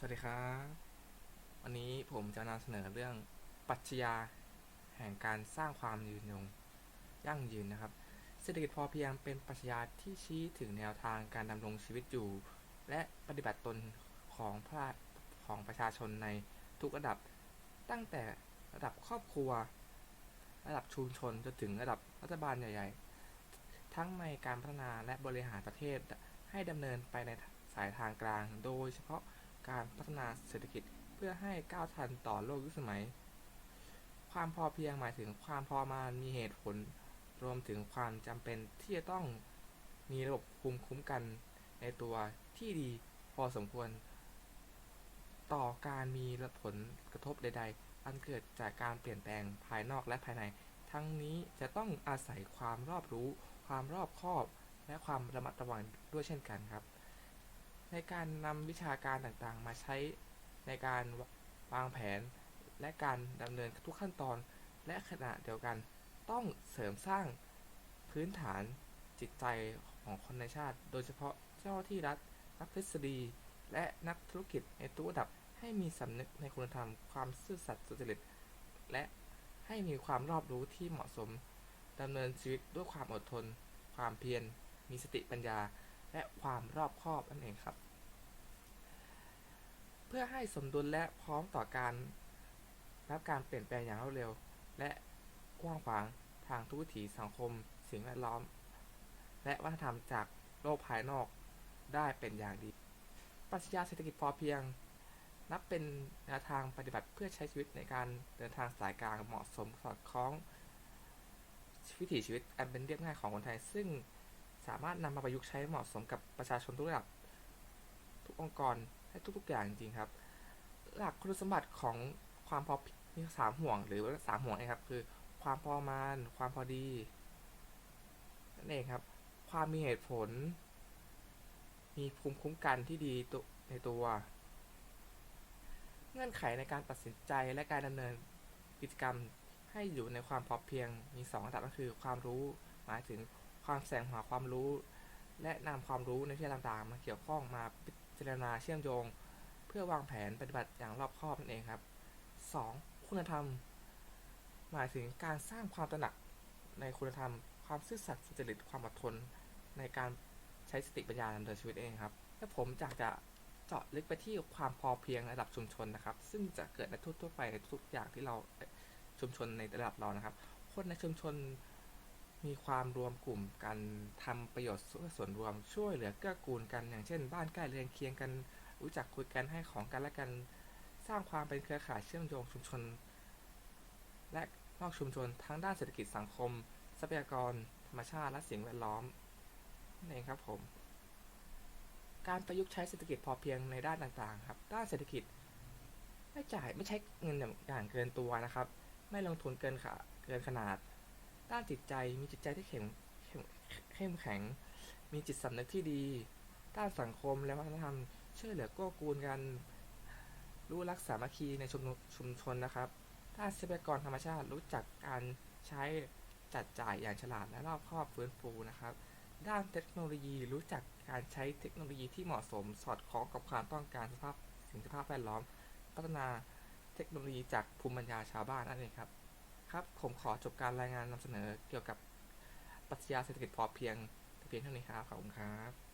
สวัสดีครับวันนี้ผมจะนำเสนอเรื่องปรัชญาแห่งการสร้างความยืนยงยั่งยืนนะครับ เศรษฐกิจพอเพียงเป็นปรัชญาที่ชี้ถึงแนวทางการดำรงชีวิตอยู่ และปฏิบัติตนของพระของประชาชนในทุกระดับ ตั้งแต่ระดับครอบครัว ระดับชุมชนจนถึงระดับรัฐบาลใหญ่ ๆ ทั้งในการพัฒนาและบริหารประเทศให้ดำเนินไปในสายทางกลาง โดยเฉพาะ การพัฒนาเศรษฐกิจเพื่อให้ก้าวทันต่อโลกยุคสมัย ความพอเพียงหมายถึงความพอมามีเหตุผล รวมถึงความจำเป็นที่จะต้องมีระบบภูมิคุ้มกันในตัวที่ดีพอสมควร ต่อการมีผลกระทบใด ๆ อันเกิดจากการเปลี่ยนแปลงภายนอกและภายใน ทั้งนี้จะต้องอาศัยความรอบรู้ ความรอบคอบ และความระมัดระวังด้วยเช่นกันครับ ในการนำวิชาการต่างๆ มาใช้ในการวางแผน และการดำเนินทุกขั้นตอน และขณะเดียวกันต้องเสริมสร้างพื้นฐานจิตใจของคนในชาติ โดยเฉพาะเจ้าหน้าที่รัฐ นักทฤษฎี และนักธุรกิจในทุกระดับให้มีสำนึกในคุณธรรมความซื่อสัตย์สุจริต และให้มีความรอบรู้ที่เหมาะสมดำเนินชีวิตด้วยความอดทน ความเพียร มีสติปัญญา และความรอบคอบนั่นเองครับ เพื่อให้สมดุลและพร้อมต่อการรับการเปลี่ยนแปลงอย่างรวดเร็ว และกว้างขวางทางทุกวิถีสังคม สิ่งแวดล้อม และวัฒนธรรมจากโลกภายนอกได้เป็นอย่างดี ปรัชญาเศรษฐกิจพอเพียง นับเป็นแนวทางปฏิบัติเพื่อใช้ชีวิตในการเดินทางสายกลางเหมาะสมสอดคล้องวิถีชีวิตอันเป็นเรียบง่ายของคนไทย ซึ่ง สามารถนำมาประยุกต์ใช้เหมาะสมกับประชาชนทุกระดับทุกองค์กรและทุกๆอย่างจริงๆครับ หลักคุณสมบัติของความพอมีสามห่วงหรือสามห่วงนะครับ คือ ความพอประมาณความพอดีนั่นเองครับ ความมีเหตุผล มีภูมิคุ้มกันที่ดีในตัว เงื่อนไขในการตัดสินใจและการดำเนินกิจกรรมให้อยู่ในความพอเพียงมีสองระดับก็คือ ความรู้หมายถึง ความแสวงหาความรู้ และนำความรู้ในวิชาต่างๆ มาเกี่ยวข้องมาพิจารณาเชื่อมโยง เพื่อวางแผนปฏิบัติอย่างรอบคอบนั่นเองครับ 2. คุณธรรม หมายถึงการสร้างความตระหนักในคุณธรรม ความซื่อสัตย์สุจริตความอดทน ในการใช้สติปัญญาดำเนินชีวิตเองครับและผมอยากจะเจาะลึกไปที่ความพอเพียงระดับชุมชนนะครับ ซึ่งจะเกิดในทั่วๆไปในทุกอย่างที่เราชุมชนในระดับเรานะครับ คนในชุมชน มีความรวมกลุ่มกันทำประโยชน์ส่วนรวมช่วยเหลือเกื้อกูลกัน อย่างเช่น บ้านใกล้เรือนเคียงกัน รู้จักคุยกันให้ของกันและกัน สร้างความเป็นเครือข่ายเชื่อมโยงชุมชน และนอกชุมชนทั้งด้านเศรษฐกิจสังคม ทรัพยากร ธรรมชาติและสิ่งแวดล้อมนั่นเองครับผม การประยุกต์ใช้เศรษฐกิจพอเพียงในด้านต่างๆ ครับ ด้านเศรษฐกิจ ไม่จ่ายไม่ใช้เงินอย่างเกินตัวนะครับ ไม่ลงทุนเกินขาเกินขนาด ด้านจิตใจมีจิตใจที่เข้มเข้มแข็ง มีจิตสำนึกที่ดี ด้านสังคมและวัฒนธรรมช่วยเหลือกู้กูลกันรู้รักสามัคคีในชุมชุมชนนะครับ ด้านทรัพยากรธรรมชาติรู้จักการใช้จัดจ่ายอย่างฉลาดและรอบคอบฟื้นฟูนะครับ ด้านเทคโนโลยีรู้จักการใช้เทคโนโลยีที่เหมาะสมสอดคล้องกับความต้องการสภาพสิ่งสภาพแวดล้อม พัฒนาเทคโนโลยีจากภูมิปัญญาชาวบ้านนั่นเองครับ ครับ ผมขอจบการรายงานนำเสนอเกี่ยวกับปรัชญาเศรษฐกิจพอเพียงเพียงเท่านี้ครับ ขอบคุณครับ